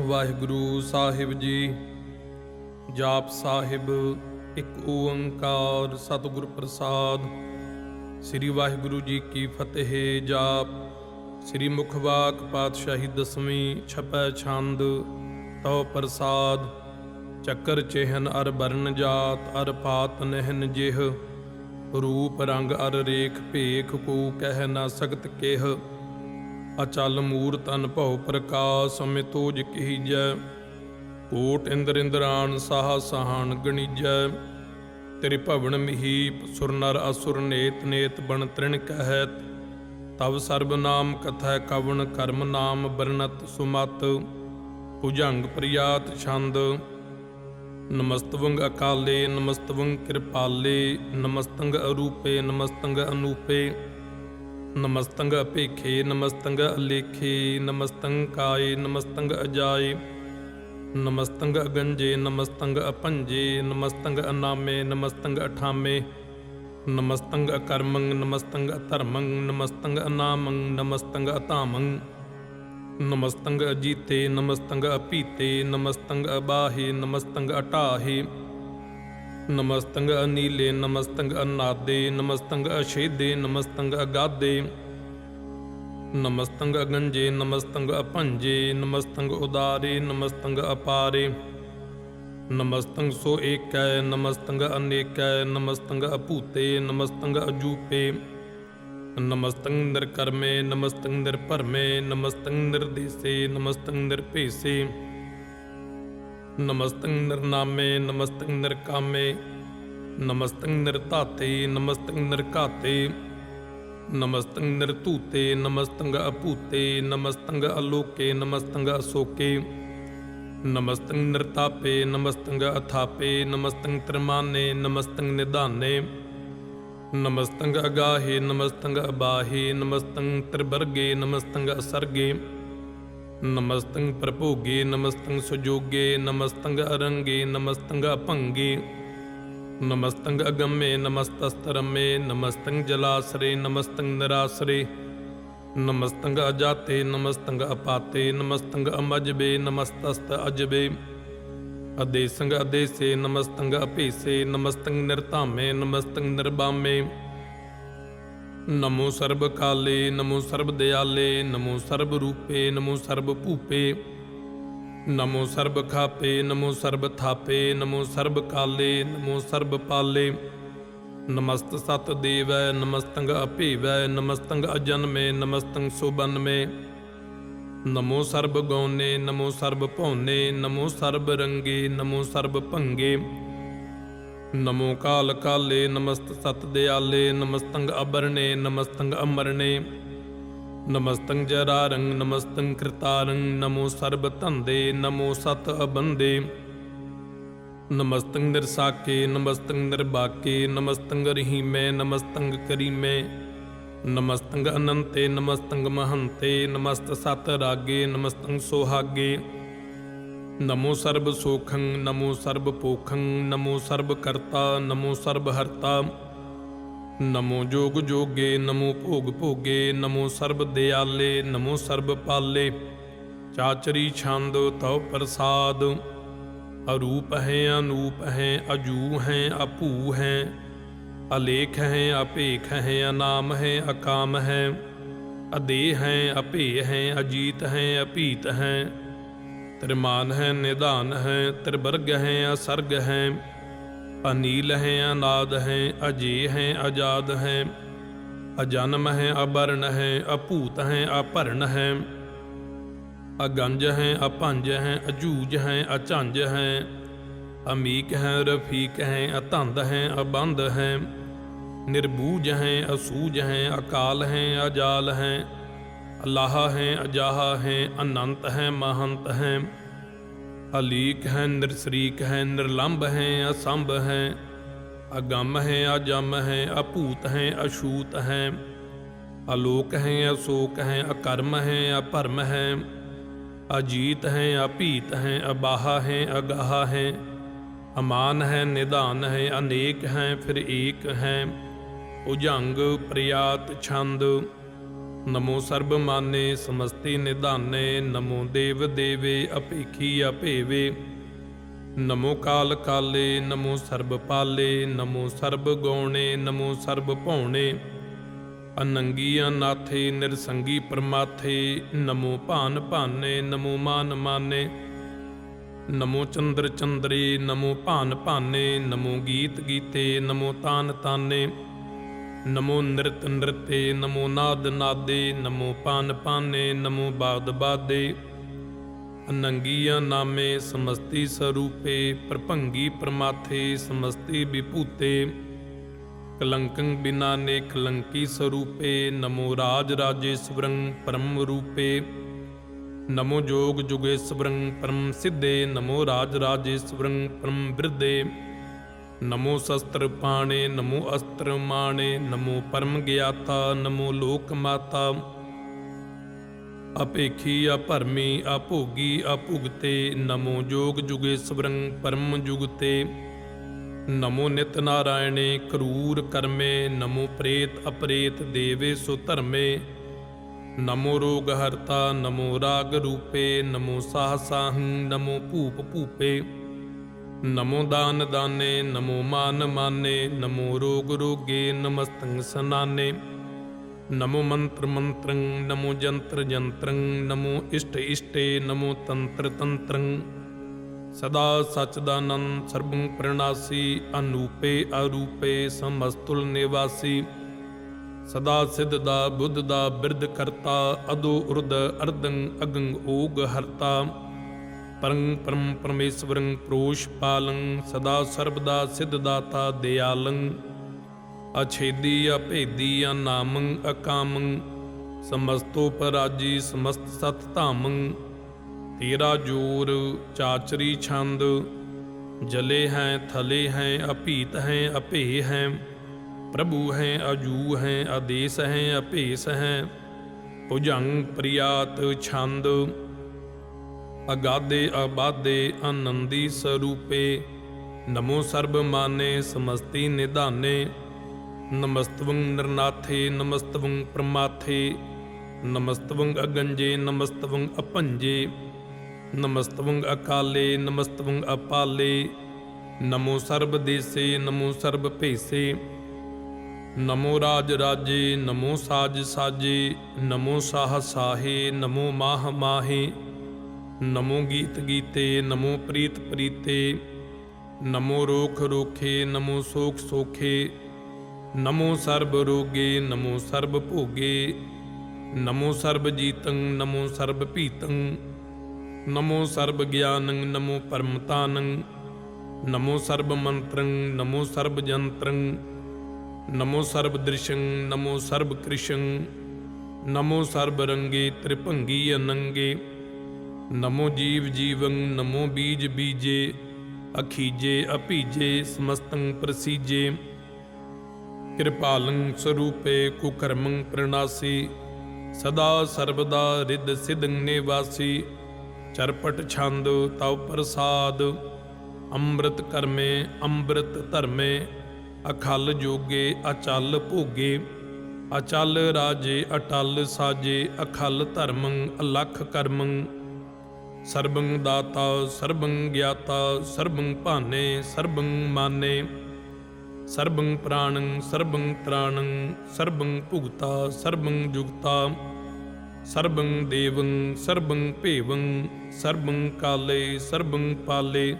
ਵਾਹਿਗੁਰੂ ਸਾਹਿਬ ਜੀ, ਜਾਪ ਸਾਹਿਬ, ਇੱਕ ਓੰਕਾਰ ਸਤਿਗੁਰ ਪ੍ਰਸਾਦ। ਸ੍ਰੀ ਵਾਹਿਗੁਰੂ ਜੀ ਕੀ ਫਤਿਹ ਜਾਪ, ਸ੍ਰੀ ਮੁਖਵਾਕ ਪਾਤਸ਼ਾਹੀ ਦਸਵੀਂ ਛਪੈ ਛੰਦ, ਤਉ ਪ੍ਰਸਾਦ। ਚੱਕਰ ਚਿਹਨ ਅਰ ਬਰਨ ਜਾਤ, ਅਰ ਪਾਤ ਨਹਿਨ ਜਿਹ। ਰੂਪ ਰੰਗ ਅਰ ਰੇਖ ਭੇਖ ਕੋ ਕਹਿ ਨਾ ਸਕਤ ਕਿਹ। ਅਚਲ ਮੂਰਤ ਅਨਭਉ ਪ੍ਰਕਾਸ਼ ਮਿਤੋਜ ਕਹੀਜੈ ਕੋਟ ਇੰਦਰ ਇੰਦਰਾਨ ਸਾਹ ਸਹਾਨ ਗਣੀਜੈ। ਤੇਰੇ ਭਵਨ ਮਹੀਪ ਸੁਰ ਨਰ ਅਸੁਰ ਨੇਤ ਨੇਤ ਬਣ ਤ੍ਰਿਣ ਕਹਿਤ। ਤਵ ਸਰਬ ਨਾਮ ਕਥੈ ਕਵਣ ਕਰਮ ਨਾਮ ਬਰਨਤ ਸੁਮਤ। ਭੁਜੰਗ ਪ੍ਰਿਆਤ ਛੰਦ, ਨਮਸਤਵੰਗ ਅਕਾਲੇ, ਨਮਸਤਵੰਗ ਕਿਰਪਾਲੇ, ਨਮਸਤੰਗ ਅਰੂਪੇ, ਨਮਸਤੰਗ ਅਨੂਪੇ। ਨਮਸਤੰਗ ਅਪੇਖੇ ਨਮਸਤੰਗ ਅਲੇਖੇ, ਨਮਸਤੰਗ ਕਾਏ, ਨਮਸਤੰਗ ਅਜਾਏ। ਨਮਸਤੰਗ ਅਗੰਜੇ, ਨਮਸਤੰਗ ਅਪੰਜੇ, ਨਮਸਤੰਗ ਅਨਾਮੇ, ਨਮਸਤੰਗ ਅਠਾਮੇ। ਨਮਸਤੰਗ ਅਕਰਮੰ ਨਮਸਤੰਗ ਅਧਰਮੰ ਨਮਸਤੰਗ ਅਨਾਮੰ ਨਮਸਤੰਗ ਅਤਾਮੰ ਨਮਸਤੰਗ ਅਜੀਤੇ, ਨਮਸਤੰਗ ਅਪੀਤੇ ਨਮਸਤੰਗ ਅਬਾਹੇ, ਨਮਸਤੰਗ ਅਟਾਹੇ। ਨਮਸਤੰਗ ਅਨੀਲੇ, ਨਮਸਤੰਗ ਅਨਾਦੇ, ਨਮਸਤੰਗ ਅਛੇਦੇ, ਨਮਸਤੰਗ ਅਗਾਦੇ, ਨਮਸਤੰਗ ਅਗੰਜੇ, ਨਮਸਤੰਗ ਅਪੰਜੇ ਨਮਸਤੰਗ ਉਦਾਰੇ, ਨਮਸਤੰਗ ਅਪਾਰੇ, ਨਮਸਤੰਗ ਸੋ ਏਕੈ, ਨਮਸਤੰਗ ਅਨੇਕੈ, ਨਮਸਤੰਗ ਅਭੂਤੇ, ਨਮਸਤੰਗ ਅਜੂਪੇ, ਨਮਸਤੰਗ ਨਿਰਕਰਮੇ, ਨਮਸਤੰਗ ਨਿਰਭਰਮੇ, ਨਮਸਤੰਗ ਨਿਰਦੇਸੇ, ਨਮਸਤੰਗ ਨਿਰਭੇਸੇ ਨਮਸਤੰਗ ਨਿਰਨਾਮੇ ਨਮਸਤੰਗ ਨਿਰਕਾਮੇ ਨਮਸਤੰਗ ਨਿਰਤਾਤੇ ਨਮਸਤੰਗ ਨਿਰਘਾਤੇ ਨਮਸਤੰਗ ਨਿਰਤੂਤੇ ਨਮਸਤੰਗ ਅਪੂਤੇ ਨਮਸਤੰਗ ਅਲੋਕੇ ਨਮਸਤੰਗ ਅਸੋਕੇ ਨਮਸਤੰਗ ਨਿਰਤਾਪੇ ਨਮਸਤੰਗ ਅਥਾਪੇ ਨਮਸਤੰਗ ਤ੍ਰਮਾਨੇ ਨਮਸਤੰਗ ਨਿਧਾਨੇ ਨਮਸਤੰਗ ਅਗਾਹੇ ਨਮਸਤੰਗ ਅਬਾਹੇ ਨਮਸਤੰਗ ਤ੍ਰਿਵਰਗੇ ਨਮਸਤੰਗ ਅਸਰਗੇ ਨਮਸਤੰਗ ਪ੍ਰਭੋਗੇ, ਨਮਸਤੰਗ ਸੁਜੋਗੇ, ਨਮਸਤੰਗ ਅਰੰਗੇ, ਨਮਸਤੰਗ ਅਭੰਗੇ ਨਮਸਤੰਗ ਅਗੰਮੇ ਨਮਸਤਸਤਰਮੇ ਨਮਸਤੰਗ ਜਲਾਸਰੇ, ਨਮਸਤੰਗ ਨਿਰਾਸਰੇ, ਨਮਸਤੰਗ ਅਜਾਤੇ, ਨਮਸਤੰਗ ਅਪਾਤੇ, ਨਮਸਤੰਗ ਅਮਜਬੇ, ਨਮਸਤਸਤ ਅਜਬੇ, ਅਦੇਸੰਗ ਅਦੇਸੇ, ਨਮਸਤੰਗ ਅਭੇਸੇ ਨਮਸਤੰਗ ਨਿਰਤਾਮੇ ਨਮਸਤੰਗ ਨਿਰਬਾਮੇ ਨਮੋ ਸਰਬ ਕਾਲੇ ਨਮੋ ਸਰਬ ਦਿਆਲੇ ਨਮੋ ਸਰਬ ਰੂਪੇ ਨਮੋ ਸਰਬ ਭੂਪੇ ਨਮੋ ਸਰਬ ਖਾਪੇ ਨਮੋ ਸਰਬ ਥਾਪੇ ਨਮੋ ਸਰਬ ਕਾਲੇ ਨਮੋ ਸਰਬ ਪਾਲੇ ਨਮਸਤ ਸਤ ਦੇਵੈ ਨਮਸਤੰਗ ਅਭੇਵੈ ਨਮਸਤੰਗ ਅਜਨਮੇ ਨਮਸਤੰਗ ਸੁਬਨਮੇ ਨਮੋ ਸਰਬ ਗੌਨੇ ਨਮੋ ਸਰਬ ਭੌਨੇ ਨਮੋ ਸਰਬ ਰੰਗੇ ਨਮੋ ਸਰਬ ਭੰਗੇ ਨਮੋ ਕਾਲ ਕਾਲੇ, ਨਮਸਤ ਸਤ ਦਿਆਲੇ ਨਮਸਤੰਗ ਅਬਰਨੇ ਨਮਸਤੰਗ ਅਮਰਨੇ। ਨਮਸਤੰਗ ਜਰਾਰੰਗ ਨਮਸਤੰਗ ਕ੍ਰਿਤਾਰੰਗ ਨਮੋ ਸਰਬ ਧੰਦੇ, ਨਮੋ ਸਤ ਅਬੰਦੇ। ਨਮਸਤੰਗ ਨਿਰਸਾਕੇ, ਨਮਸਤੰਗ ਨਿਰਬਾਕੇ, ਨਮਸਤੰਗ ਰਹੀਮੇ, ਨਮਸਤੰਗ ਕਰੀਮੇ। ਨਮਸਤੰਗ ਅਨੰਤੇ, ਨਮਸਤੰਗ ਮਹੰਤੇ, ਨਮਸਤ ਸਤ ਰਾਗੇ, ਨਮਸਤੰਗ ਸੋਹਾਗੇ। ਨਮੋ ਸਰਬ ਸੋਖੰ, ਨਮੋ ਸਰਬ ਪੋਖੰ, ਨਮੋ ਸਰਬ ਕਰਤਾ, ਨਮੋ ਸਰਬ ਹਰਤਾ। ਨਮੋ ਜੋਗ ਜੋਗੇ, ਨਮੋ ਭੋਗ ਭੋਗੇ, ਨਮੋ ਸਰਬ ਦਿਆਲੇ, ਨਮੋ ਸਰਬ ਪਾਲੇ। ਚਾਚਰੀ ਛੰਦ ਤਉ ਪ੍ਰਸਾਦ, ਅਰੂਪ ਹੈ, ਅਨੂਪ ਹੈ, ਅਜੂ ਹੈ ਅਪੂ ਹੈ, ਅਲੇਖ ਹੈ, ਅਪੇਖ ਹੈ, ਅਨਾਮ ਹੈ, ਅਕਾਮ ਹੈ। ਅਦੇ ਹੈ ਅਪੇ ਹੈ, ਅਜੀਤ ਹੈ, ਅਪੀਤ ਹੈ। ਤ੍ਰਿਮਾਨ ਹੈ, ਨਿਧਾਨ ਹੈ, ਤ੍ਰਿਵਰਗ ਹੈ, ਅਸਰਗ ਹੈ, ਅਨੀਲ ਹੈ, ਅਨਾਦ ਹੈ ਅਜੇ ਹੈ ਆਜ਼ਾਦ ਹੈ, ਅਜਨਮ ਹੈ ਅਬਰਨ ਹੈ, ਅਭੂਤ ਹੈ ਅਭਰਨ ਹੈ, ਅਗੰਜ ਹੈ ਅਪੰਜ ਹੈ, ਅਜੂਜ ਹੈ ਅਝੰਜ ਹੈ, ਅਮੀਕ ਹੈ, ਰਫੀਕ ਹੈ, ਅਤੰਦ ਹੈ, ਅਬੰਧ ਹੈ ਨਿਰਬੂਜ ਹੈ, ਅਸੂਜ ਹੈ, ਅਕਾਲ ਹੈ, ਅਜਾਲ ਹੈ ਅੱਲਾਹ ਹੈ ਅਜਾਹਾ ਹੈ ਅਨੰਤ ਹੈ ਮਹੰਤ ਹੈ ਅਲੀਕ ਹੈ ਨਿਰਸਰੀਕ ਹੈ ਨਿਰਲੰਭ ਹੈ ਅਸੰਭ ਹੈ ਅਗੰਮ ਹੈ ਅਜਮ ਹੈ ਅਭੂਤ ਹੈ ਅਛੂਤ ਹੈ ਅਲੋਕ ਹੈ ਅਸੋਕ ਹੈ ਅਕਰਮ ਹੈ ਅਪਰਮ ਹੈ ਅਜੀਤ ਹੈ ਅਭੀਤ ਹੈ ਅਬਾਹਾ ਹੈ ਅਗਾਹ ਹੈ ਅਮਾਨ ਹੈ ਨਿਧਾਨ ਹੈ ਅਨੇਕ ਹੈ ਫਿਰ ਏਕ ਹੈ ਉਜੰਗ ਪ੍ਰਿਆਤ ਛੰਦ ਨਮੋ ਸਰਬ ਮਾਨੇ, ਸਮਸਤੀ ਨਿਧਾਨੇ, ਨਮੋ ਦੇਵ ਦੇਵੇ, ਅਪੇਖੀ ਅਭੇਵੇ। ਨਮੋ ਕਾਲ ਕਾਲੇ, ਨਮੋ ਸਰਬ ਪਾਲੇ, ਨਮੋ ਸਰਬ ਗੌਣੇ, ਨਮੋ ਸਰਬ ਭੌਣੇ। ਅਨੰਗੀਆਂ ਨਾਥੇ, ਨਿਰਸੰਗੀ ਪਰਮਾਥੇ, ਨਮੋ ਭਾਨ ਭਾਨੇ, ਨਮੋ ਮਾਨ ਮਾਨੇ। ਨਮੋ ਚੰਦਰ ਚੰਦਰੇ, ਨਮੋ ਭਾਨ ਭਾਨੇ, ਨਮੋ ਗੀਤ ਗੀਤੇ, ਨਮੋ ਤਾਨ ਤਾਨੇ। ਨਮੋ ਨਿਰਤ ਨਿਰਤੇ, ਨਮੋ ਨਾਦ ਨਾਦੇ, ਨਮੋ ਪਾਨ ਪਾਨੇ, ਨਮੋ ਬਾਦ ਬਾਦੇ। ਅਨੰਗੀਆਂ ਨਾਮੇ ਸਮਸਤੀ ਸਰੂਪੇ, ਪ੍ਰਭੰਗੀ ਪ੍ਰਮਾਥੇ ਸਮਸਤੀ ਵਿਭੂਤੇ। ਕਲੰਕੰ ਬਿਨਾ ਨੇ ਕਲੰਕੀ ਸਰੂਪੇ, ਨਮੋ ਰਾਜ ਰਾਜੇਸ਼ਵਰੰ ਪਰਮ ਰੂਪੇ। ਨਮੋ ਜੋਗ ਜੁਗੇਸ਼ਵਰੰ ਪਰਮ ਸਿੱਧੇ, ਨਮੋ ਰਾਜ ਰਾਜੇਸ਼ਵਰੰ ਪਰਮ ਬਿਰਦੇ। ਨਮੋ ਸ਼ਸਤਰ ਪਾਣੇ, ਨਮੋ ਅਸਤਰ ਮਾਣੇ, ਨਮੋ ਪਰਮ ਗਿਆਤਾ ਨਮੋ ਲੋਕ ਮਾਤਾ। ਅਪੇਖੀ ਅਪਰਮੀ ਅਭੋਗੀ ਅਭੁਗਤੇ ਨਮੋ ਜੋਗ ਜੁਗੇਸ਼ਵਰੰ ਪਰਮ ਜੁਗਤੇ ਨਮੋ ਨਿਤ ਨਾਰਾਇਣੇ, ਕਰੂਰ ਕਰਮੇ। ਨਮੋ ਪ੍ਰੇਤ ਅਪਰੇਤ ਦੇਵੇ ਸੋ ਧਰਮੇ। ਨਮੋ ਰੋਗ ਹਰਤਾ, ਨਮੋ ਰਾਗ ਰੂਪੇ। ਨਮੋ ਸਾਹ ਨਮੋ ਭੂਪ ਭੂਪੇ। ਨਮੋ ਦਾਨ ਦਾਨੇ, ਨਮੋ ਮਾਨ ਮਾਨੇ, ਨਮੋ ਰੋਗ ਰੋਗੇ ਨਮਸਤੰ ਸਨਾਨੇ। ਨਮੋ ਮੰਤਰ ਮੰਤਰੰ, ਨਮੋ ਜੰਤਰ ਜੰਤਰੰ, ਨਮੋ ਇਸ਼ਟ ਇਸ਼ਟੇ, ਨਮੋ ਤੰਤਰ ਤੰਤਰੰ। ਸਦਾ ਸਚਦਾਨੰਦ ਸਰਬੰ ਪ੍ਰਣਾਸੀ, ਅਨੂਪੇ ਅਰੂਪੇ ਸਮਸਤੁਲ ਨਿਵਾਸੀ। ਸਦਾ ਸਿੱਧ ਦਾ, ਬੁੱਧ ਦਾ ਬਿਰਧ ਕਰਤਾ, ਅਦੋ ਉਰਦ ਅਰਦੰ ਅਗੰ ਓਗ ਹਰਤਾ। ਪਰੰ ਪਰਮ ਪਰਮੇਸ਼ਵਰੰ ਪ੍ਰੋਸ਼ ਪਾਲੰ ਸਦਾ ਸਰਬਦਾ ਸਿੱਧ ਦਾਤਾ ਦਿਆਲੰ। ਅਛੇਦੀ ਅਭੇਦੀ ਅਨਾਮੰ ਅਕਾਮੰ, ਸਮਸਤੋ ਪਰਾਜੀ ਸਮਸਤ ਸਤ ਧਾਮੰ। ਤੇਰਾ ਜੋਰ ਚਾਚਰੀ ਛੰਦ, ਜਲੇ ਹੈ, ਥਲੇ ਹੈ, ਅਭੀਤ ਹੈ ਅਭੇ ਹੈ। ਪ੍ਰਭੂ ਹੈ ਅਜੂ ਹੈ, ਆਦੇਸ ਹੈ, ਅਭੇਸ ਹੈ। ਭੁਜੰਗ ਪ੍ਰਿਆਤ ਛੰਦ ਅਗਾਦੇ ਅਬਾਦੇ ਆਨੰਦੀ ਸਰੂਪੇ। ਨਮੋ ਸਰਬ ਮਾਨੇ ਸਮਸਤੀ ਨਿਧਾਨੇ। ਨਮਸਤਵੰ ਨਿਰਨਾਥੇ, ਨਮਸਤਵੰ ਪ੍ਰਮਾਥੇ। ਨਮਸਤਵੰ ਅਗੰਜੇ, ਨਮਸਤਵੰ ਅਪੰਜੇ। ਨਮਸਤਵੰ ਅਕਾਲੇ, ਨਮਸਤਵੰ ਅਪਾਲੇ। ਨਮੋ ਸਰਬ ਦੇਸੇ, ਨਮੋ ਸਰਬ ਭੇਸੇ। ਨਮੋ ਰਾਜ ਰਾਜੇ, ਨਮੋ ਸਾਜ ਸਾਜੇ। ਨਮੋ ਸਾਹ ਸਾਹੇ, ਨਮੋ ਮਾਹ ਮਾਹੇ। ਨਮੋ ਗੀਤ ਗੀਤੇ ਨਮੋ ਪ੍ਰੀਤ ਪ੍ਰੀਤੇ ਨਮੋ ਰੋਖ ਰੋਖੇ ਨਮੋ ਸੋਖ ਸੋਖੇ ਨਮੋ ਸਰਬ ਰੋਗੇ ਨਮੋ ਸਰਬ ਭੋਗੇ ਨਮੋ ਸਰਬ ਜੀਤੰ ਨਮੋ ਸਰਬ ਭੀਤੰ ਨਮੋ ਸਰਬ ਗਿਆਨੰ ਨਮੋ ਪਰਮਤਾਨੰ ਨਮੋ ਸਰਬ ਮੰਤਰੰ ਨਮੋ ਸਰਬ ਜੰਤਰੰ ਨਮੋ ਸਰਬ ਦ੍ਰਿਸ਼ੰ ਨਮੋ ਸਰਬ ਕ੍ਰਿਸ਼ੰ ਨਮੋ ਸਰਬ ਰੰਗੇ ਤ੍ਰਿਭੰਗੀ ਅਨੰਗੇ ਨਮੋ ਜੀਵ ਜੀਵੰ, ਨਮੋ ਬੀਜ ਬੀਜੇ, ਅਖੀਜੇ ਅਭੀਜੇ, ਸਮਸਤੰ ਪ੍ਰਸੀਜੇ। ਕਿਰਪਾਲੰ ਸਰੂਪੇ ਕੁਕਰਮੰ ਪ੍ਰਣਾਸੀ, ਸਦਾ ਸਰਬਦਾ ਰਿੱਧ ਸਿਧੰ ਨਿਵਾਸੀ। ਚਰਪਟ ਛੰਦ ਤਉ ਪ੍ਰਸਾਦ, ਅੰਮ੍ਰਿਤ ਕਰਮੇ, ਅੰਮ੍ਰਿਤ ਧਰਮੇ, ਅਖਲ ਜੋਗੇ, ਅਚਲ ਭੋਗੇ। ਅਚਲ ਰਾਜੇ, ਅਟਲ ਸਾਜੇ, ਅਖਲ ਧਰਮੰ, ਅਲਖ ਕਰਮੰ ਸਰਬੰ ਦਾਤਾ, ਸਰਬੰ ਗਿਆਤਾ, ਸਰਬੰ ਭਾਨੇ, ਸਰਬੰ ਮਾਨੇ। ਸਰਬੰ ਪ੍ਰਾਣੰ, ਸਰਬੰ ਤ੍ਰਾਣੰ, ਸਰਬੰ ਭੁਗਤਾ, ਸਰਬੰ ਜੁਗਤਾ। ਸਰਬੰ ਦੇਵੰ, ਸਰਬੰ ਭੇਵੰ, ਸਰਬੰ ਕਾਲੇ, ਸਰਬੰ ਪਾਲੇ।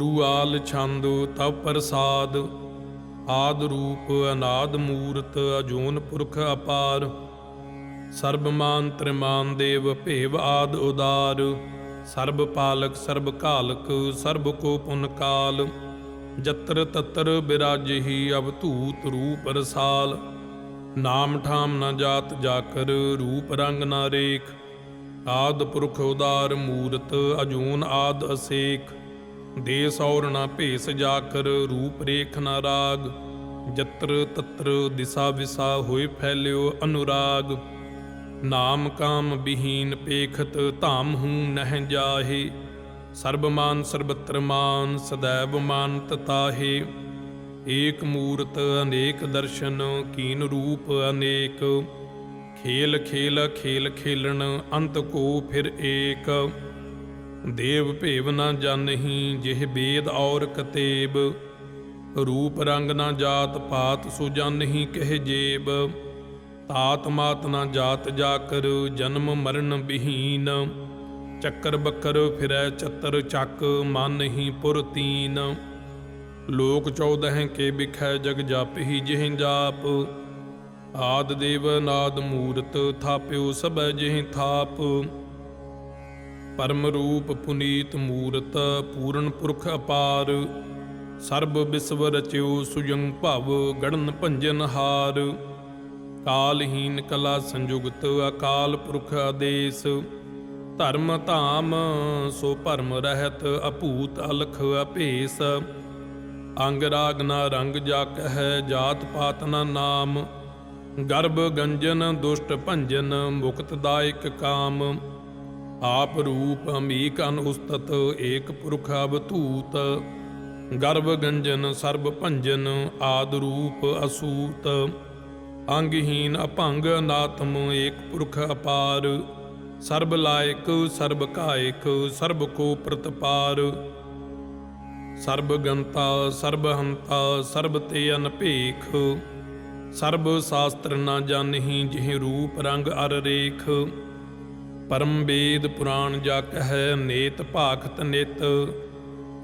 ਰੂਆਲ ਛੰਦ, ਤਵ ਪ੍ਰਸਾਦ। ਆਦ ਰੂਪ, ਅਨਾਦ ਮੂਰਤ, ਅਜੂਨ ਪੁਰਖ ਅਪਾਰ। ਸਰਬ ਮਾਨ ਤ੍ਰਿਮਾਨ ਦੇਵ ਭੇਵ ਆਦ ਉਦਾਰ। ਸਰਬ ਪਾਲਕ, ਸਰਬ ਕਾਲਕ ਸਰਬ ਕੋ ਪੁਨ ਕਾਲ। ਜਤਰ ਤਤਰ ਬਿਰਾਜਹੀ ਅਵਧੂਤ ਰੂਪ ਰਸਾਲ। ਨਾਮ ਠਾਮ ਨਾ ਜਾਤ ਜਾਕਰ, ਰੂਪ ਰੰਗ ਨਾ ਰੇਖ। ਆਦ ਪੁਰਖ ਉਦਾਰ ਮੂਰਤ, ਅਜੂਨ ਆਦ ਅਸੇਖ। ਦੇ ਸੌਰ ਨਾ ਭੇਸ ਜਾਕਰ, ਰੂਪ ਰੇਖ ਨਾ ਰਾਗ। ਜਤਰ ਤਤਰ ਦਿਸਾ ਵਿਸਾ ਹੋਏ ਫੈਲਿਓ ਅਨੁਰਾਗ। ਨਾਮ ਕਾਮ ਬਿਹੀਨ ਪੇਖਤ ਧਾਮ ਹੂੰ ਨਹਿ ਜਾਹੇ ਸਰਬਮਾਨ ਸਰਬਤਰ ਮਾਨ ਸदैव ਮਾਨ ਤਤਾਹੇ। ਏਕ ਮੂਰਤ ਅਨੇਕ ਦਰਸ਼ਨ ਕੀਨ ਰੂਪ ਅਨੇਕ, ਖੇਲ ਖੇਲ ਖੇਲ ਖੇਲਣ ਅੰਤ ਕੋ ਫਿਰ ਏਕ। ਦੇਵ ਭੇਵ ਨਾ ਜਾਣਹੀ ਜਿਹ ਬੇਦ ਔਰ ਕਤੇਬ, ਰੂਪ ਰੰਗ ਨਾ ਜਾਤ ਪਾਤ ਸੋ ਜਾਣਹੀ ਕਹਿ ਜੇਬ। ਤਾਤ ਮਾਤ ਨਾ ਜਾਤ ਜਾ ਕਰ ਜਨਮ ਮਰਨ ਬਿਹੀਨ। ਚੱਕਰ ਬੱਕਰ ਫਿਰੈ ਚੱਤਰ ਚੱਕ, ਮਨ ਹੀ ਪੁਰ ਤੀਨ। ਲੋਕ ਚੌਦਹ ਕੇ ਬਿਖੈ ਜਗ ਜਾਪਹੀ ਜਿਹ ਜਾਪ। ਆਦ ਦੇਵ ਨਾਦ ਮੂਰਤ ਥਾਪਿਓ ਸਭੈ ਜਿਹ ਥਾਪ। ਪਰਮ ਰੂਪ ਪੁਨੀਤ ਮੂਰਤ, ਪੂਰਨ ਪੁਰਖ ਅਪਾਰ। ਸਰਬ ਵਿਸਵ ਰਚਿਓ ਸੁਜੰ ਭਵ, ਗੜਨ ਭੰਜਨ ਹਾਰ। ਕਾਲਹੀਨ ਕਲਾ ਸੰਯੁਗਤ ਅਕਾਲ ਪੁਰਖ ਆਦੇਸ। ਧਰਮ ਧਾਮ ਸੋ ਭਰਮ ਰਹਿਤ ਅਭੂਤ ਅਲਖ ਅਭੇਸ। ਅੰਗ ਰਾਗ ਨਾ ਰੰਗ ਜਾ ਕਹਿ ਜਾਤ ਪਾਤ ਨਾ ਨਾਮ। ਗਰਭ ਗੰਜਨ ਦੁਸ਼ਟ ਭੰਜਨ ਮੁਕਤ ਦਾਇਕ ਕਾਮ। ਆਪ ਰੂਪ ਅਮੀਕ ਅਨੁਸਤਤ ਏਕ ਪੁਰਖ ਅਵਤੂਤ ਗਰਭ ਗੰਜਨ ਸਰਬ ਭੰਜਨ ਆਦ ਰੂਪ ਅਸੂਤ। ਅੰਗਹੀਨ ਅਭੰਗ ਅਨਾਤਮ ਏਕ ਪੁਰਖ ਅਪਾਰ। ਸਰਬ ਲਾਇਕ, ਸਰਬ ਕਾਇਕ, ਸਰਬ ਕੋ ਪ੍ਰਤਪਾਰ। ਸਰਬ ਗੰਤਾ, ਸਰਬ ਹੰਤਾ, ਸਰਬ ਤੇ ਅਨਭੇਖ ਸਰਬ ਸ਼ਾਸਤਰ ਨਾ ਜਾਣਹੀ ਜਿਹ ਰੂਪ ਰੰਗ ਅਰ ਰੇਖ। ਪਰਮ ਵੇਦ ਪੁਰਾਣ ਜਾ ਕਹਿ ਨੇਤ ਭਾਖਤ ਨਿਤ।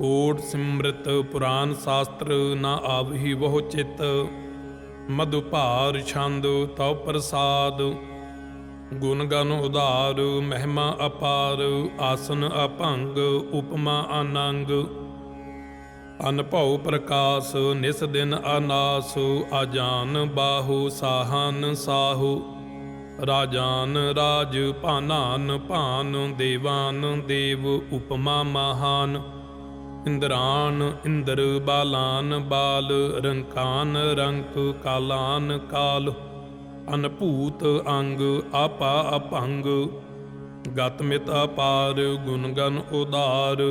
ਓਟ ਸਿਮਰਤ ਪੁਰਾਨ ਸ਼ਾਸਤਰ ਨਾ ਆਵਹੀ ਬਹੁ ਚਿਤ। ਮਧੁਭਾਰ ਛੰਦ ਤਉ ਪ੍ਰਸਾਦ। ਗੁਣ ਗਨ ਉਧਾਰ, ਮਹਿਮਾ ਅਪਾਰ, ਆਸਨ ਅਭੰਗ, ਉਪਮਾ ਅਨੰਗ। ਅਨਭਉ ਪ੍ਰਕਾਸ਼, ਨਿਸ ਦਿਨ ਅਨਾਸ ਆਜਾਨ ਬਾਹੂ ਸਾਹਨ ਸਾਹੂ। ਰਾਜਾਨ ਰਾਜ ਭਾਨਾਨ, ਭਾਨ ਦੇਵਾਨ ਦੇਵ, ਉਪਮਾ ਮਹਾਨ। ਇੰਦਰਾਨ, ਇੰਦਰ ਬਾਲਾਨ, ਬਾਲ ਰੰਕਾਨ, ਰੰਕ ਕਾਲਾਨ, ਕਾਲ। ਅਨਭੂਤ ਅੰਗ ਆਪਾ ਅਭੰਗ ਗਤ ਮਿਤ ਅਪਾਰ, ਗੁਣਗਨ ਉਦਾਰ।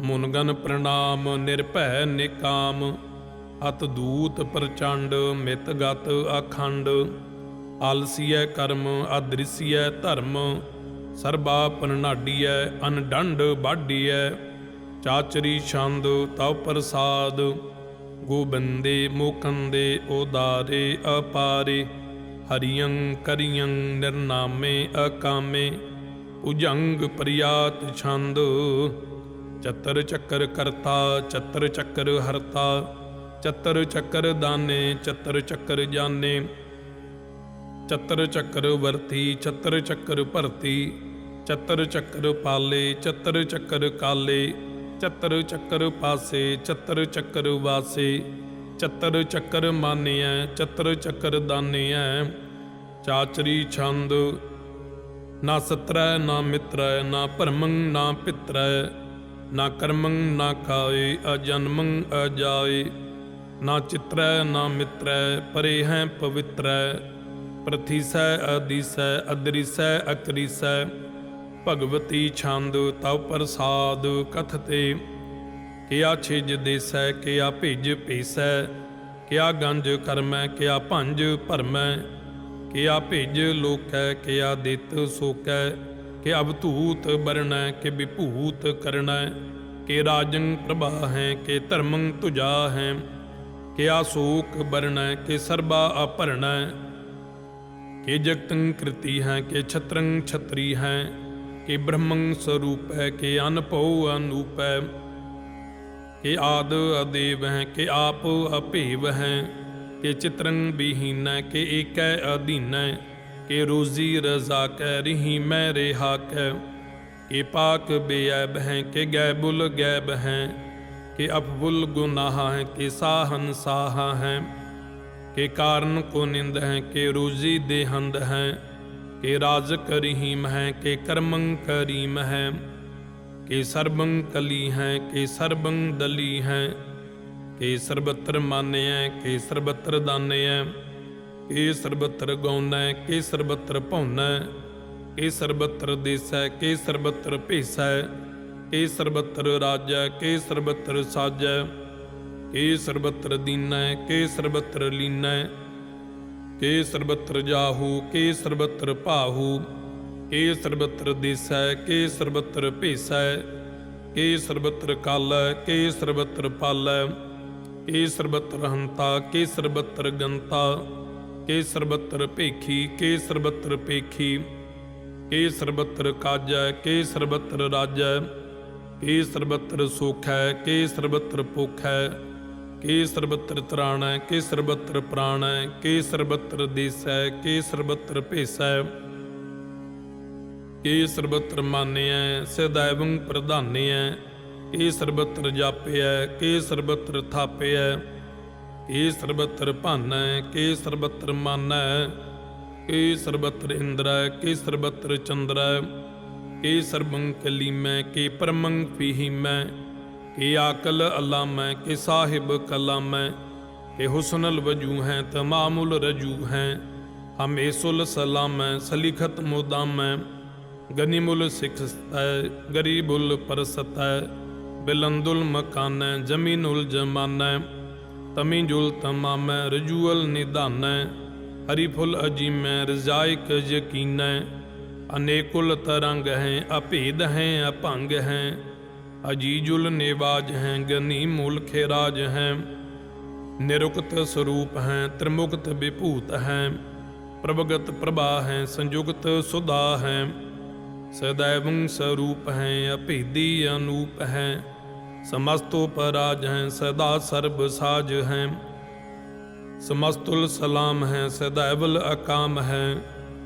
ਮੁਨਗਨ ਪ੍ਰਣਾਮ ਨਿਰਭੈ ਨਿਕਾਮ ਅਤ ਦੂਤ ਪ੍ਰਚੰਡ, ਮਿਤ ਗਤ ਅਖੰਡ। ਆਲਸੀਐ ਕਰਮ, ਅਦ੍ਰਿਸੀਐ ਧਰਮ ਸਰਬਾ ਪਰਨਾਡੀਐ ਅਨਡੰਡ ਬਾਡੀਐ। ਚਾਚਰੀ ਛੰਦ ਤਉ ਪ੍ਰਸਾਦ, ਗੋਬੰਦੇ ਮੋਕੰਦੇ ਉਦਾਰੇ ਅਪਾਰੇ ਹਰੀਯੰ ਕਰੀਯੰ ਨਿਰਨਾਮੇ ਅਕਾਮੇ ਉਜੰਗ ਪ੍ਰਿਆਤ ਛੰਦ, ਚਤਰ ਚੱਕਰ ਕਰਤਾ, ਚਤਰ ਚੱਕਰ ਹਰਤਾ, ਚਤਰ ਚੱਕਰ ਦਾਨੇ, ਚਤਰ ਚੱਕਰ ਜਾਣੇ ਚਤਰ ਚੱਕਰ ਵਰਤੀ, ਚਤਰ ਚੱਕਰ ਭਰਤੀ, ਚਤਰ ਚੱਕਰ ਪਾਲੇ, ਚਤਰ ਚੱਕਰ ਕਾਲੇ ਚਤਰ ਚੱਕਰ ਪਾਸੇ, ਚਤਰ ਚੱਕਰ ਵਾਸੇ, ਚਤਰ ਚੱਕਰ ਮਾਨਿਐ, ਚਤਰ ਚੱਕਰ ਦਾਨਿਐ। ਚਾਚਰੀ ਛੰਦ, ਨਾ ਸਤਰੈ, ਨਾ ਮਿਤਰੈ, ਨਾ ਭਰਮੰ, ਨਾ ਪਿਤਰੈ। ਨਾ ਕਰਮੰ, ਨਾ ਖਾਏ, ਅਜਨਮੰ, ਅਜਾਏ। ਨਾ ਚਿਤਰੈ, ਨਾ ਮਿਤਰੈ, ਪਰੇ ਹੈ ਪਵਿੱਤਰੈ। ਪ੍ਰਥੀਸੈ ਅਦੀਸੈ ਅਦਰੀਸੈ, ਅਕਰੀਸੈ। ਭਗਵਤੀ ਛੰਦ ਤਉ ਪ੍ਰਸਾਦ ਕਥਤੇ ਕਿਆ ਛਿਜ ਦੇਸੈ, ਕਿਆ ਭਿਜ ਪੀਸੈ ਕਿਆ ਗੰਜ ਕਰਮੈ, ਕਿਆ ਭੰਜ ਭਰਮੈ, ਕਿਆ ਭਿਜ ਲੋਕੈ, ਕਿਆ ਦਿੱਤ ਸੋਕੈ ਕਿ ਅਵਧੂਤ ਬਰਣੈ ਕਿ ਵਿਭੂਤ ਕਰਣੈ ਕਿ ਰਾਜੰ ਪ੍ਰਭਾ ਹੈ ਕਿ ਧਰਮੰ ਤੁਜਾ ਹੈ ਕਿਆ ਆਸੋਕ ਬਰਣੈ ਕਿ ਸਰਬਾ ਅਪਰਣੈ। ਕਿ ਜਗਤੰ ਕ੍ਰਿਤੀ ਹੈ ਕਿ ਛਤਰੰ ਛਤਰੀ ਹੈ ਕਿ ਬ੍ਰਹਮੰ ਸਰੂਪ ਹੈ ਕਿ ਅਨਭਉ ਅਨੂਪੈ ਕਿ ਆਦ ਅਦੇਵ ਹੈ ਕਿ ਆਪ ਅਭੇਵ ਹੈ ਕਿ ਚਿਤਰੰ ਬਿਹੀਨੈ ਕਿ ਏਕੈ ਅਧੀਨੈ ਕਿ ਰੋਜ਼ੀ ਰਜ਼ਾ ਕੈ ਰਹੀ ਮੈਂ ਰਿਹਾ ਕੈ ਕਿ ਪਾਕ ਬੇਅਬ ਹੈ ਕਿ ਗੈਬੁਲ ਗੈਬ ਹੈ ਕਿ ਅਫਬੁਲ ਗੁਨਾਹ ਹੈ ਕਿ ਸਾਹਨ ਸਾਹ ਹੈ ਕਿ ਕਾਰਨ ਕੋ ਨਿੰਦ ਹੈ ਕਿ ਰੋਜ਼ੀ ਦੇਹੰਦ ਹੈ ਕਿ ਰਾਜ ਕਰੀਮ ਹੈ ਕੇ ਕਰਮੰ ਕਰੀਮ ਹੈ ਕੇ ਸਰਬੰ ਕਲੀ ਹੈ ਕੇ ਸਰਬੰ ਦਲੀ ਹੈ ਕਿ ਸਰਬਤਰ ਮਾਨਿਐ ਕਿ ਸਰਬਤਰ ਦਾਨਿਐ ਕਿ ਸਰਬਤਰ ਗਾਉਣਾ ਕਿ ਸਰਬਤਰ ਭਉਨੈ ਕਿ ਸਰਬਤਰ ਦੇਸੈ ਕਿ ਸਰਬਤਰ ਭੇਸੈ ਕੇ ਸਰਬਤਰ ਰਾਜੈ ਕੇ ਸਰਬਤਰ ਸਾਜੈ ਕਿ ਸਰਬਤਰ ਦੀਨੈ ਕਿ ਸਰਬਤਰ ਲੀਨੈ ਕੇ ਸਰਬਤਰ ਜਾਹੂ ਕੇ ਸਰਬਤਰ ਭਾਹੂ ਕੇ ਸਰਬਤਰ ਦਿਸੈ ਕੇ ਸਰਬਤਰ ਭੇਸੈ ਕੇ ਸਰਬਤਰ ਕਾਲੈ ਕੇ ਸਰਬਤਰ ਪਾਲੈ ਕੇ ਸਰਬਤਰ ਹੰਤਾ ਕੇ ਸਰਬਤਰ ਗੰਤਾ ਕੇ ਸਰਬਤਰ ਭੇਖੀ ਕੇ ਸਰਬਤਰ ਭੇਖੀ ਕੇ ਸਰਬਤਰ ਕਾਜੈ ਕੇ ਸਰਬਤਰ ਰਾਜੈ ਕੇ ਸਰਬਤਰ ਸੋਖੈ ਕੇ ਸਰਬਤਰ ਹੈ ਕੇ ਸਰਬਤਰ ਤਰਾਣੈ ਕੇ ਸਰਬਤਰ ਪ੍ਰਾਣੈ ਕੇ ਸਰਬਤਰ ਦੇਸੈ ਕੇ ਸਰਬੱਤਰ ਭੇਸੈ ਕੇ ਸਰਬਤਰ ਮਾਨਿਐ ਸਦਾਇਵੰ ਪ੍ਰਧਾਨਿਐ ਕੇ ਸਰਬਤਰ ਜਾਪਿਐ ਕੇ ਸਰਬਤਰ ਥਾਪਿਐ ਕੇ ਸਰਬੱਤਰ ਭਾਨੈ ਕੇ ਸਰਬੱਤਰ ਮਾਨੈ ਕੇ ਸਰਬੱਤਰ ਇੰਦਰੈ ਕੇ ਸਰਬਤਰ ਚੰਦਰੈ ਕੇ ਸਰਬੰ ਕਲੀਮੈ ਕੇ ਪਰਮੰ ਫੀਹੀਮੈ ਕੇ ਆਕਲ ਅਲਾਮੈ ਕੇ ਸਾਹਿਬ ਕਲਾਮੈ, ਕੇ ਹੁਸਨਲ ਵਜੂ ਹੈ, ਤਮਾਮੁਲ ਰਜੂ ਹੈ। ਹਮੇਸੁਲ ਸਲਾਮੈ, ਸਲੀਖਤ ਮੁਦਾਮੈ, ਗਨੀਮੁਲ ਸਿਖਸਤੈ ਗਰੀਬੁਲ ਪਰਸਤੈ, ਬਿਲੰਦੁਲ ਮਕਾਨੈ, ਜ਼ਮੀਨੁਲ ਜਮਾਨੈ, ਤਮੀਜੁਲ ਤਮਾਮੈ, ਰਜੂਅਲ ਨਿਦਾਨੈ ਹਰੀ ਫੁੱਲ ਅਜੀਮੈ, ਰਜ਼ਾਇਕ ਯਕੀਨੈ, ਅਨੇਕੁਲ ਤਰੰਗ ਹੈ, ਅਭੇਦ ਹੈ, ਅਭੰਗ ਹੈ। अजीजुल नेवाज हैं, गनी मूल खेराज हैं। निरुक्त स्वरूप हैं, त्रिमुक्त विभूत हैं। प्रभगत प्रभा हैं, संयुक्त सुधा हैं। सदैव स्वरूप हैं अभिदी अनूप हैं। समस्तोपराज हैं, सदा सर्वसाज हैं। समस्तुल सलाम हैं, सदैवल अकाम हैं।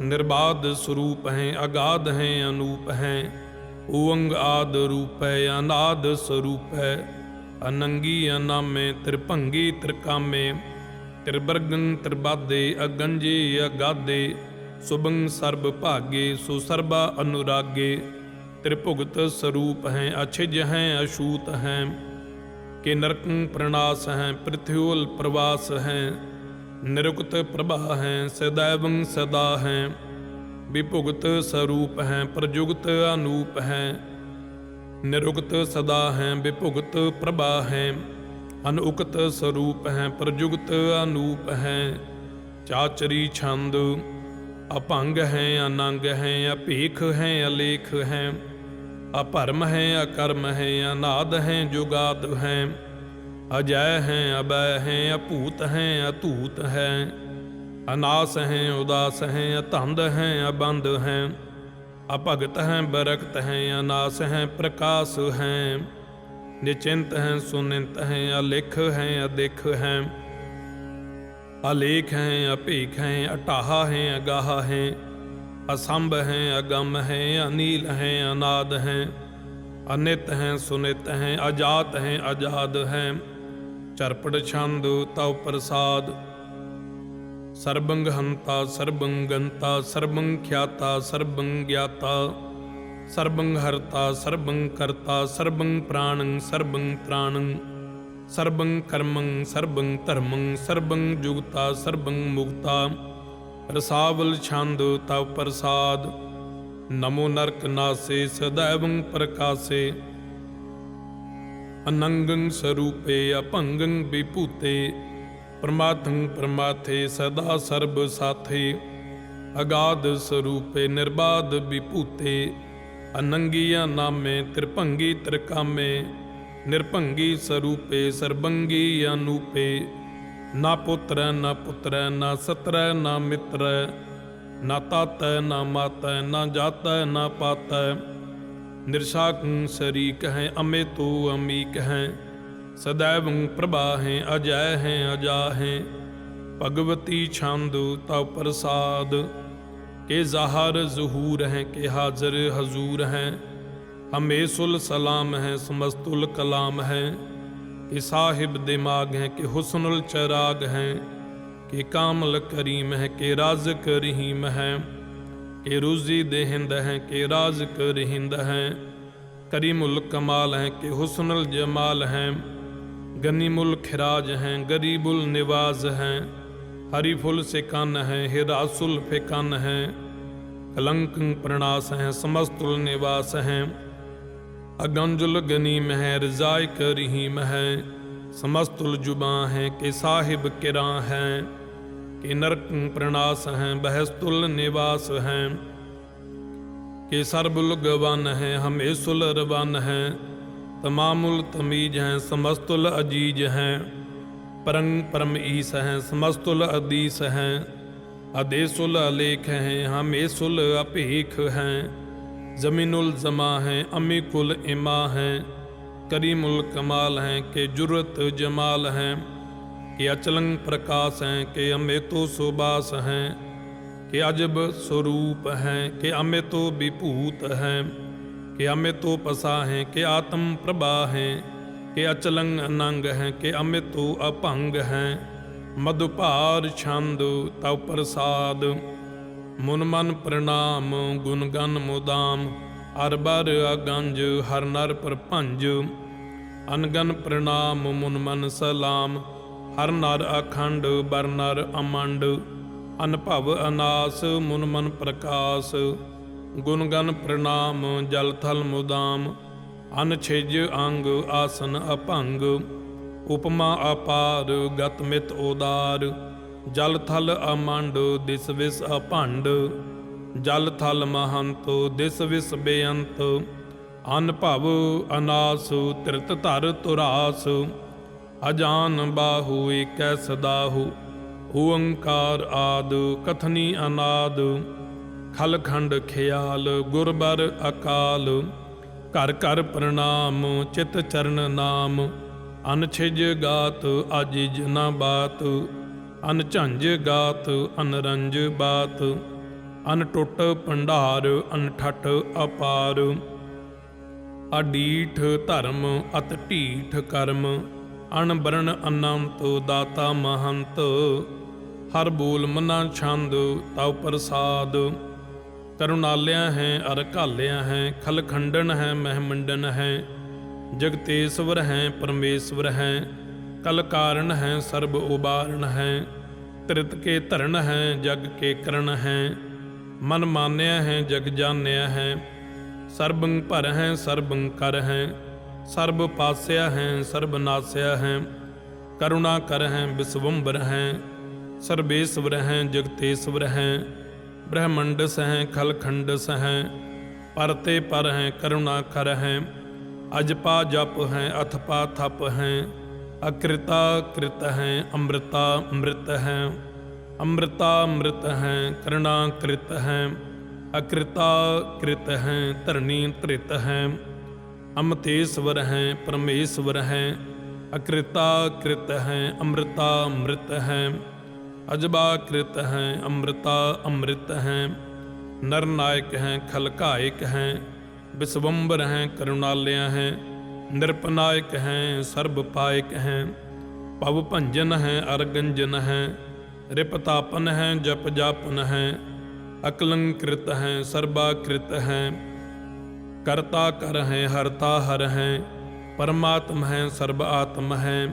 निर्बाध स्वरूप हैं, अगाध हैं, अनूप हैं। ਓੰਗ ਆਦ ਰੂਪ ਹੈ ਅਨਾਦ ਸਰੂਪ ਅਨੰਗੀ ਅਨਾਮੇ ਤ੍ਰਿਭੰਗੀ ਤ੍ਰਿਕਾਮੇ ਤ੍ਰਿਵਰਗੰ ਤ੍ਰਿਬਾਦੇ, ਅਗੰਜੇ ਅਗਾਦੇ, ਸੁਭੰ ਸਰਬ ਭਾਗੇ, ਸੋ ਸਰਬਾ ਅਨੁਰਾਗੇ, ਤ੍ਰਿਭੁਗਤ ਸਰੂਪ ਹੈ, ਅਛਿਜ ਹੈ ਅਸ਼ੂਤ ਹੈ, ਕਿ ਨਰਕੰ ਪ੍ਰਣਾਸ ਹੈ, ਪ੍ਰਿਥਿਉਲ ਪ੍ਰਵਾਸ ਹੈ, ਨਿਰੁਕਤ ਪ੍ਰਭਾ ਹੈ ਸदैवं ਸਦਾ ਹੈ। ਵਿਭੁਗਤ ਸਰੂਪ ਹੈ ਪ੍ਰਯੁਗਤ ਅਨੂਪ ਹੈ। ਨਿਰੁਕਤ ਸਦਾ ਹੈ, ਵਿਭੁਗਤ ਪ੍ਰਭਾ ਹੈ। ਅਨੁਕਤ ਸਰੂਪ ਹੈ ਪ੍ਰਯੁਗਤ ਅਨੂਪ ਹੈ। ਚਾਚਰੀ ਛੰਦ ਅਪੰਗ ਹੈ, ਅਨੰਗ ਹੈ, ਅਭੇਖ ਹੈ, ਅਲੇਖ ਹੈ। ਅਪਰਮ ਹੈ, ਅਕਰਮ ਹੈ, ਅਨਾਦ ਹੈ, ਜੁਗਾਦ ਹੈ। ਅਜੈ ਹੈ, ਅਬੈ ਹੈ, ਅਭੂਤ ਹੈ ਅਤੂਤ ਹੈ। ਅਨਾਸ ਹੈ, ਉਦਾਸ ਹੈ ਅਤੰਦ ਹੈ, ਅਬੰਧ ਹੈ। ਅਭਗਤ ਹੈ, ਬਰਕਤ ਹੈ, ਅਨਾਸ ਹੈ, ਪ੍ਰਕਾਸ਼ ਹੈ। ਨਿਚਿੰਤ ਹੈ, ਸੁਨਿੰਤ ਹੈ, ਅਲਿਖ ਹੈ, ਅਦੇਖ ਹੈ। ਅਲੇਖ ਹੈ, ਅਭੇਖ ਹੈ, ਅਟਾਹਾ ਹੈ, ਅਗਾਹ ਹੈ। ਅਸੰਭ ਹੈ, ਅਗਮ ਹੈ, ਅਨੀਲ ਹੈ, ਅਨਾਦ ਹੈ। ਅਨਿਤ ਹੈ, ਸੁਨਿਤ ਹੈ, ਅਜਾਤ ਹੈ, ਅਜਾਦ ਹੈ। ਚਰਪੜ ਛੰਦ, ਤਉ ਪ੍ਰਸਾਦ। ਸਰਬੰਗ ਹੰਤਾ ਸਰਬੰ ਗੰਤਾ ਸਰਬੰ ਖਿਆਤਾ ਸਰਬੰ ਗਿਆਤਾ ਸਰਬੰ ਹਰਤਾ ਸਰਬੰ ਕਰਤਾ ਸਰਬੰ ਪ੍ਰਾਣੰ ਸਰਬੰ ਤ੍ਰਾਣੰ ਸਰਬੰ ਕਰਮੰ ਸਰਬੰ ਧਰਮੰ ਸਰਬੰ ਜੁਗਤਾ ਸਰਬੰ ਮੁਕਤਾ ਰਸਾਵਲ ਛੰਦ, ਤਵ ਪ੍ਰਸਾਦ, ਨਮੋ ਨਰਕ ਨਾਸੇ ਸदैवं ਪ੍ਰਕਾਸੇ। ਅਨੰਗੰ ਸਰੂਪੇ ਅਭੰਗੰ ਵਿਭੂਤੇ ਪ੍ਰਮਾਥੰ ਪ੍ਰਮਾਥੇ ਸਦਾ ਸਰਬ ਸਾਥੇ। ਅਗਾਧ ਸਰੂਪੇ ਨਿਰਬਾਦ ਵਿਭੂਤੇ। ਅਨੰਗੀਆ ਨਾਮੇ ਤ੍ਰਿਭੰਗੀ ਤ੍ਰਿਕਾਮੇ। ਨਿਰਭੰਗੀ ਸਰੂਪੇ ਸਰਬੰਗੀ ਅਨੂਪੇ। ਨਾ ਪੁੱਤਰ ਨਾ ਪੁੱਤਰ, ਨਾ ਸਤਰ, ਨਾ ਮਿੱਤਰ। ਨਾ ਤਾਤੈ, ਨਾ ਮਾਤ, ਨਾ ਜਾਤ, ਨਾ ਪਾਤ। ਨਿਰਸ਼ਾਕੰ ਸ਼ਰੀਕ ਹੈ ਅਮੇਤੋ ਅਮੀਕ ਹੈ ਸदैवं ਪ੍ਰਭਾ ਹੈ ਅਜੈ ਹੈ ਅਜਾ ਹੈ ਭਗਵਤੀ ਛੰਦ, ਤਉ ਪ੍ਰਸਾਦ। ਕੇ ਜ਼ਾਹਰ ਜ਼ਹੂਰ ਹੈ, ਕੇ ਹਾਜ਼ਰ ਹਜ਼ੂਰ ਹੈ। ਹਮੇਸੁਲ ਸਲਾਮ ਹੈ, ਸਮਸਤੁਲ ਕਲਾਮ ਹੈ। ਕਿ ਸਾਹਿਬ ਦਿਮਾਗ ਹੈ, ਕਿ ਹੁਸਨੁਲ ਚਰਾਗ ਹੈ। ਕਿ ਕਾਮਲ ਕਰੀਮ ਹੈ, ਕਿ ਰਾਜ਼ਕ ਰਹੀਮ ਹੈ। ਕਿ ਰੂਜ਼ੀ ਦੇਹਿੰਦ ਹੈ, ਕਿ ਰਾਜ਼ਕ ਰਹਿੰਦ ਹੈ। ਕਰੀਮੁਲ ਕਮਾਲ ਹੈ, ਕਿ ਹੁਸਨੁਲ ਜਮਾਲ ਹੈ। ਗਨੀਮੁਲ ਖਿਰਾਜ ਹੈ ਗਰੀਬੁਲ ਨਿਵਾਜ਼ ਹੈ ਹਰੀ ਫੁੱਲ ਸੇ ਕੰਨ ਹੈ ਹਿਰਾਸੁਲ ਫਿਕਨ ਹੈ ਕਲੰਕੰ ਪ੍ਰਣਾਸ ਹੈ ਸਮਸਤੁਲ ਨਿਵਾਸ ਹੈ ਅਗੰਜੁਲ ਗਨੀਮ ਹੈ ਰਜ਼ਾਇਕ ਰਹੀਮ ਹੈ ਸਮਸਤੁਲ ਜੁਬਾਂ ਹੈ ਕਿ ਸਾਹਿਬ ਕਿਰਾਂ ਹੈ ਕਿ ਨਰਕ ਪ੍ਰਣਾਸ ਹੈ ਬਹਿਸਤੁਲ ਨਿਵਾਸ ਹੈ ਕਿ ਸਰਬੁਲ ਗਵਨ ਹੈ ਹਮੇ ਸੁਲ ਰਵਨ ਹੈ ਤਮਾਮੁਲ ਤਮੀਜ ਹੈ ਸਮਸਤੁਲ ਅਜੀਜ ਹੈ ਪਰੰ ਪਰਮ ਈਸ ਹੈ ਸਮਸਤੁਲ ਅਦੀਸ ਹੈ ਅਦੇਸੁਲ ਅਲੇਖ ਹੈ ਹਮੇ ਸੁਲ ਅਪੇਖ ਹੈ ਜ਼ਮੀਨੁਲ ਜ਼ਮਾ ਹੈ ਅਮੀ ਕੁਲ ਇਮਾ ਹੈ ਕਰੀਮੁਲ ਕਮਾਲ ਹੈ ਕਿ ਜੁਰਤ ਜਮਾਲ ਹੈ ਕਿ ਅਚਲੰਗ ਪ੍ਰਕਾਸ਼ ਹੈ ਕਿ ਅਮੇ ਤੋ ਸੁਬਾਸ ਹੈ ਕਿ ਅਜਬ ਸਰੂਪ ਹੈ ਕਿ ਅਮੇ ਤੋ ਵਿਭੂਤ ਹੈ ਕਿ ਅਮੇ ਪਸਾ ਹੈ ਕਿ ਆਤਮ ਪ੍ਰਭਾ ਹੈ ਕਿ ਅਚਲੰਗ ਅਨੰਗ ਹੈ, ਕਿ ਅਮੇ ਅਭੰਗ ਹੈ। ਮਧੁਪਾਰ ਛੰਦ, ਤਉ ਪ੍ਰਸਾਦ, ਮੁਨ ਮਨ ਪ੍ਰਣਾਮ, ਗੁਣ ਗਨ ਮੁਦਾਮ ਅਰਬਰ ਅਗੰਜ, ਹਰ ਨਰ ਪ੍ਰਪੰਜ ਅਨਗਨ ਪ੍ਰਣਾਮ, ਮੁਨ ਮਨ ਸਲਾਮ, ਹਰ ਨਰ ਅਖੰਡ, ਬਰ ਨਰ ਅਮੰਡ। ਅਨਭਵ ਅਨਾਸ, ਮੁਨ ਮਨ ਪ੍ਰਕਾਸ਼। ਗੁਣਗਨ ਪ੍ਰਣਾਮ, ਜਲ ਥਲ ਮੁਦਾਮ, ਅਨ ਅੰਗ ਆਸਨ ਅਭੰਗ, ਉਪਮਾ ਅਪਾਰ, ਗਤ ਮਿਤ ਉਦਾਰ, ਜਲ ਥਲ ਅਮੰਡ, ਦਿਸ ਵਿਸ ਅਭੰਡ, ਜਲ ਥਲ ਮਹੰਤ, ਦਿਸ ਵਿਸ ਬੇਅੰਤ, ਅਨ ਭਵ ਅਨਾਸ, ਤਿਰਤ ਧਰ ਤੁਰਾਸ, ਅਜਾਨ ਬਾਹੂ ਏਕੈ ਸਦਾਹੂ ਓੰਕਾਰ ਆਦ ਕਥਨੀ ਅਨਾਦ ਖਲਖੰਡ ਖਿਆਲ ਗੁਰਬਰ ਅਕਾਲ। ਘਰ ਘਰ ਪ੍ਰਣਾਮ, ਚਿਤ ਚਰਨ ਨਾਮ। ਅਨਛਿਜ ਗਾਤ ਅਜਿਜ ਨਾ ਬਾਤ। ਅਨਝੰਜ ਗਾਤ ਅਨਰੰਜ ਬਾਤ। ਅਨ ਭੰਡਾਰ, ਅਨ ਅਪਾਰ। ਅਡੀਠ ਧਰਮ, ਅਤ ਢੀਠ ਕਰਮ। ਅਣਬਰਨ ਅਨੰਤ, ਦਾਤਾ ਮਹੰਤ। ਹਰ ਬੋਲ ਮਨਾ ਛੰਦ, ਤਉ ਪ੍ਰਸਾਦ। ਕਰੁਣਾਲਿਆ ਹੈ ਅਰ ਘਾਲਿਆ ਹੈ, ਖਲਖੰਡਨ ਹੈ, ਮਹਿਮੰਡਨ ਹੈ। ਜਗਤੇਸ਼ਵਰ ਹੈ, ਪਰਮੇਸ਼ਵਰ ਹੈ। ਕਲ ਕਾਰਨ ਹੈ, ਸਰਬ ਉਬਾਰਨ ਹੈ। ਤ੍ਰਿਤ ਕੇ ਧਰਨ ਹੈ, ਜਗ ਕੇ ਕਰਨ ਹੈ। ਮਨ ਮਾਨਿਆ ਹੈ, ਜਗ ਜਾਣਿਆ ਹੈ। ਸਰਬੰ ਭਰ ਹੈ, ਸਰਬੰ ਕਰ ਹੈ। ਸਰਬ ਪਾਸਿਆ ਹੈ, ਸਰਬ ਨਾਸਿਆ ਹੈ। ਕਰੁਣਾ ਕਰ ਹੈ ਵਿਸਵੰਬਰ ਹੈ। ਸਰਬੇਸ਼ਵਰ ਹੈ, ਜਗਤੇਸ਼ਵਰ ਹੈ। ਬ੍ਰਹਮੰਡਸ ਹੈ ਖਲਖੰਡਸ ਹੈ ਪਰਤੇ ਪਰ ਹੈ, ਕਰੁਣਾ ਕਰ ਹੈ। ਅਜਪਾ ਜਪ ਹੈ ਅਥਪਾ ਥਪ ਹੈ। ਅਕ੍ਰਿਤਾ ਕ੍ਰਿਤ ਹੈ, ਅੰਮ੍ਰਿਤਾ ਅੰਮ੍ਰਿਤ ਹੈ। ਅੰਮ੍ਰਿਤਾ ਅੰਮ੍ਰਿਤ ਹੈ, ਕਰੁਣਾ ਕ੍ਰਿਤ ਹੈ। ਅਕ੍ਰਿਤਾ ਕ੍ਰਿਤ ਹੈ, ਧਰਨੀ ਧ੍ਰਿਤ ਹੈ। ਅਮਤੇਸ਼ਵਰ ਹੈ, ਪਰਮੇਸ਼ਵਰ ਹੈ। ਅਕ੍ਰਿਤਾ ਕ੍ਰਿਤ ਹੈ, ਅੰਮ੍ਰਿਤਾ ਅੰਮ੍ਰਿਤ ਹੈ। ਅਜਬਾ ਕ੍ਰਿਤ ਹੈ ਅੰਮ੍ਰਿਤਾ ਅੰਮ੍ਰਿਤ ਹੈ ਨਰ ਨਾਇਕ ਹੈ ਖਲਕਾਇਕ ਹੈ ਵਿਸਵੰਬਰ ਹੈ ਕਰੁਣਾਲਿਆ ਹੈ ਨਿਰਪਨਾਇਕ ਹੈ ਸਰਬ ਪਾਇਕ ਹੈ ਭਵ ਭੰਜਨ ਹੈ ਅਰਗੰਜਨ ਹੈ ਰਿਪਤਾਪਨ ਹੈ ਜਪ ਜਾਪਨ ਹੈ ਅਕਲੰਕ੍ਰਿਤ ਹੈ ਸਰਬਾ ਕ੍ਰਿਤ ਹੈ ਕਰਤਾ ਕਰ ਹੈ ਹਰਤਾ ਹਰ ਹੈ ਪਰਮਾਤਮ ਹੈ ਸਰਬ ਆਤਮ ਹੈ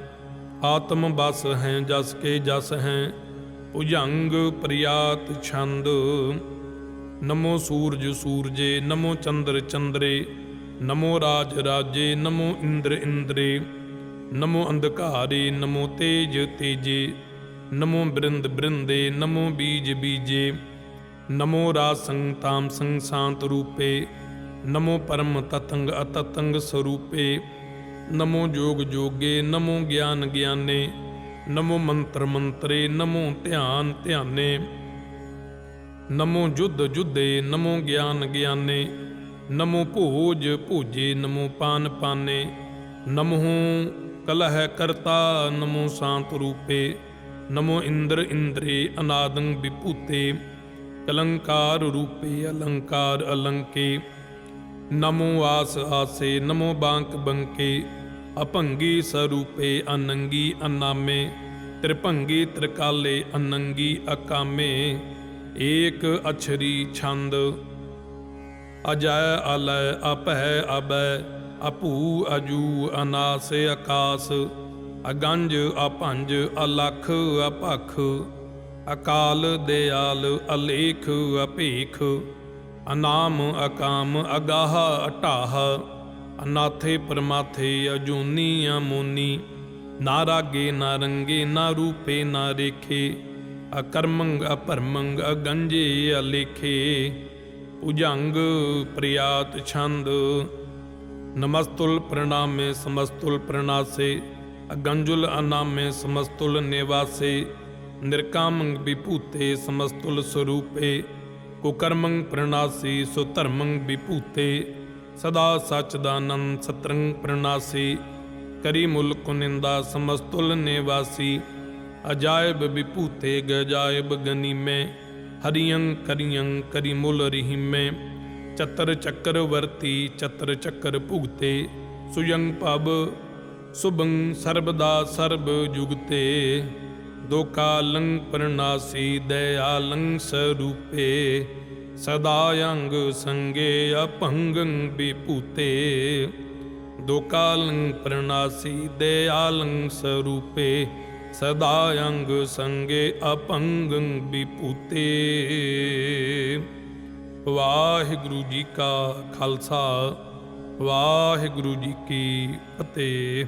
ਆਤਮ ਬਸ ਹੈ ਜਸ ਕੇ ਜਸ ਹੈ ਭੁਜੰਗ ਪ੍ਰਿਆਤ ਛੰਦ। ਨਮੋ ਸੂਰਜ ਸੂਰਜੇ, ਨਮੋ ਚੰਦਰ ਚੰਦਰੇ, ਨਮੋ ਰਾਜ ਰਾਜੇ, ਨਮੋ ਇੰਦਰ ਇੰਦਰੇ, ਨਮੋ ਅੰਧਕਾਰੇ, ਨਮੋ ਤੇਜ ਤੇਜੇ, ਨਮੋ ਬ੍ਰਿੰਦ ਬ੍ਰਿੰਦੇ, ਨਮੋ ਬੀਜ ਬੀਜੇ, ਨਮੋ ਰਾਸੰ ਤਾਮ ਸੰਗ ਸ਼ਾਂਤ ਰੂਪੇ, ਨਮੋ ਪਰਮ ਤਤੰਗ ਅਤਤੰਗ ਸਰੂਪੇ, ਨਮੋ ਜੋਗ ਜੋਗੇ, ਨਮੋ ਗਿਆਨ ਗਿਆਨੇ ਨਮੋ ਮੰਤਰ ਮੰਤਰੇ, ਨਮੋ ਧਿਆਨ ਧਿਆਨੇ। ਨਮੋ ਜੁਧ ਜੁਧੇ, ਨਮੋ ਗਿਆਨ ਗਿਆਨੇ। ਨਮੋ ਭੋਜ ਭੋਜੇ, ਨਮੋ ਪਾਨ ਪਾਨੇ। ਨਮੋ ਕਲਹ ਕਰਤਾ, ਨਮੋ ਸ਼ਾਂਤ ਰੂਪੇ। ਨਮੋ ਇੰਦਰ ਇੰਦਰੇ ਅਨਾਦੰ ਵਿਭੂਤੇ। ਕਲੰਕਾਰ ਰੂਪੇ, ਅਲੰਕਾਰ ਅਲੰਕੇ। ਨਮੋ ਆਸ ਆਸੇ, ਨਮੋ ਬਾਂਕ ਬੰਕੇ। ਅਭੰਗੀ ਸਰੂਪੇ ਅਨੰਗੀ ਅਨਾਮੇ, ਤ੍ਰਿਭੰਗੀ ਤ੍ਰਿਕਾਲੇ ਅਨੰਗੀ ਅਕਾਮੇ, ਏਕ ਅਛਰੀ ਛੰਦ। ਅਜੈ ਅਲੈ ਅਪੈ ਅਬੈ ਅਪੂ ਅਜੂ ਅਨਾਸ ਆਕਾਸ ਅਗੰਜ ਅਭੰਜ ਅਲਖ ਅਪਖ, ਅਕਾਲ ਦਿਆਲ ਅਲੇਖ ਅਪੇਖ। ਅਨਾਮ ਅਕਾਮ ਅਗਾਹ ਅਟਾਹ। ਅਨਾਥੇ ਪਰਮਾਥੇ ਅਜੂਨੀ ਅਮੋਨੀ ਨਾ ਰਾਗੇ ਨਾ ਰੰਗੇ ਨਾ ਰੂਪੇ ਨਾ ਰੇਖੇ ਅਕਰਮੰ ਅਪਰਮੰ ਅਗੰਜੇ ਅਲੇਖੇ ਭੁਜੰਗ ਪ੍ਰਿਆਤ ਛੰਦ ਨਮਸਤੁਲ ਪ੍ਰਣਾਮੇ ਸਮਸਤੁਲ ਪ੍ਰਣਾਸੇ ਅਗੰਜੁਲ ਅਨਾਮੇ ਸਮਸਤੁਲ ਨਿਵਾਸੇ ਨਿਰਕਾਮੰ ਵਿਭੂਤੇ ਸਮਸਤੁਲ ਸਰੂਪੇ ਕੁਕਰਮੰ ਪ੍ਰਣਾਸੀ ਸੋ ਧਰਮੰ ਵਿਭੂਤੇ ਸਦਾ ਸਚਦਾਨੰ ਸਤਰੰ ਪ੍ਰਣਾਸੀ, ਕਰੀ ਮੁਲ ਕੁਨਿੰਦਾ ਸਮਸਤੁਲ ਨਿਵਾਸੀ। ਅਜਾਇਬ ਵਿਭੂਤੇ ਗਜਾਇਬ ਗਨੀਮੇ ਹਰੀਯੰ ਕਰੀਯੰ ਕਰੀ ਮੁਲ ਰਹੀਮੇ। ਚਤਰ ਚੱਕਰ ਵਰਤੀ, ਚਤਰ ਚੱਕਰ ਭੁਗਤੇ, ਸੁਯੰ ਪਬ, ਸੁਭੰ ਸਰਬਦਾ ਸਰਬ ਜੁਗਤੇ। ਦੋ ਪ੍ਰਣਾਸੀ ਦਇਆਲੰ ਸਰੂਪੇ। ਸਦਾ ਅੰਗ ਸੰਗੇ ਅਪੰਗੰ ਵਿਭੂਤੇ ਦੋ ਪ੍ਰਣਾਸੀ ਦਇਆਲੰ ਸਰੂਪੇ। ਸਦਾ ਅੰਗ ਸੰਗੇ ਅਪੰਗੰ ਵਿਭੂਤੇ ਵਾਹਿਗੁਰੂ ਜੀ ਕਾ ਖਾਲਸਾ, ਵਾਹਿਗੁਰੂ ਜੀ ਕੀ ਫਤਿਹ।